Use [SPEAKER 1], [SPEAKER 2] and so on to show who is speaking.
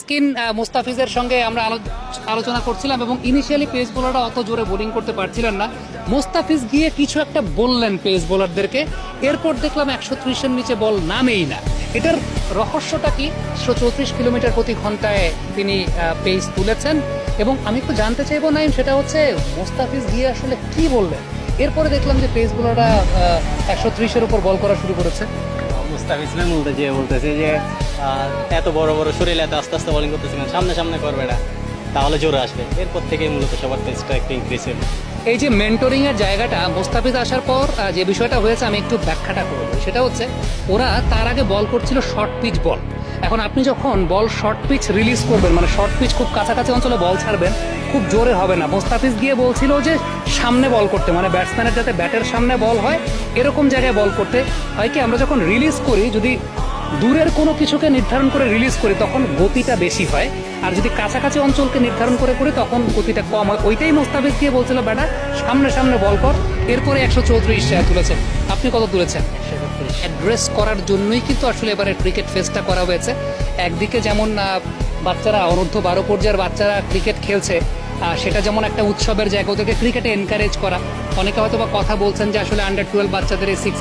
[SPEAKER 1] Skin মুস্তাফিজের সঙ্গে আমরা আলোচনা করছিলাম এবং ইনিশিয়ালি পেস বোলাররা অত জোরে বোলিং করতে পারছিলেন না। মুস্তাফিজ গিয়ে কিছু একটা বললেন পেস বোলারদেরকে এরপর দেখলাম একশো ত্রিশের নিচে বল নামেই না। এটার রহস্যটা কি? একশো চৌত্রিশ কিলোমিটার প্রতি ঘন্টায় তিনি পেস তুলেছেন। এবং আমি একটু জানতে চাইব, নাইম, সেটা হচ্ছে মুস্তাফিজ গিয়ে আসলে কি বললেন? এরপরে দেখলাম যে পেস বোলাররা একশো ত্রিশের উপর বল করা শুরু করেছে।
[SPEAKER 2] মুস্তাফ ইসলাম বলতে যে বলতেছে যে এত বড় বড় শরীর এত আস্তে আস্তে বোলিং করতেছে না সামনে সামনে করবে না। তাহলে জোরে আসবে। এরপর থেকে মূলত সবার পেসটা একটু ইনক্রিজ হলো
[SPEAKER 1] এই যে মেন্টরিং এর জায়গাটা মোস্তাফিজ আসার পর যে বিষয়টা হয়েছে, আমি একটু ব্যাখ্যাটা করব সেটা হচ্ছে, ওরা তার আগে বল করছিল শর্ট পিচ বল এখন আপনি যখন বল শর্ট পিচ রিলিজ করবেন মানে শর্ট পিচ খুব কাছাকাছি অঞ্চলে বল ছাড়বেন, খুব জোরে হবে না। মোস্তাফিজ গিয়ে বলছিল যে, সামনে বল করতে। মানে ব্যাটসম্যানের যাতে ব্যাটের সামনে বল হয়, এরকম জায়গায় বল করতে। হয় কি, আমরা যখন রিলিজ করি, যদি দূরের কোনো কিছুকে নির্ধারণ করে রিলিজ করি তখন গতিটা বেশি হয়। আর যদি কাছাকাছি অঞ্চলকে নির্ধারণ করে করি তখন গতিটা কম হয়। ওইটাই মোস্তাফিজ দিয়ে বলছিল ব্যাটা সামনে সামনে বল কর। এরপরে একশো চৌত্রিশ তুলেছে আপনি কত তুলেছেন? অ্যাড্রেস করার জন্যই কিন্তু আসলে এবারে ক্রিকেট ফেস্টটা করা হয়েছে। একদিকে যেমন আহ, বাচ্চারা অনূর্ধ্ব বারো পর্যায়ের বাচ্চারা ক্রিকেট খেলছে সেটা যেমন একটা উৎসবের জায়গা ওদেরকে ক্রিকেটে এনকারেজ করা। অনেকে হয়তো বা কথা বলছেন যে আসলে আন্ডার টুয়েলভ বাচ্চাদের এই সিক্স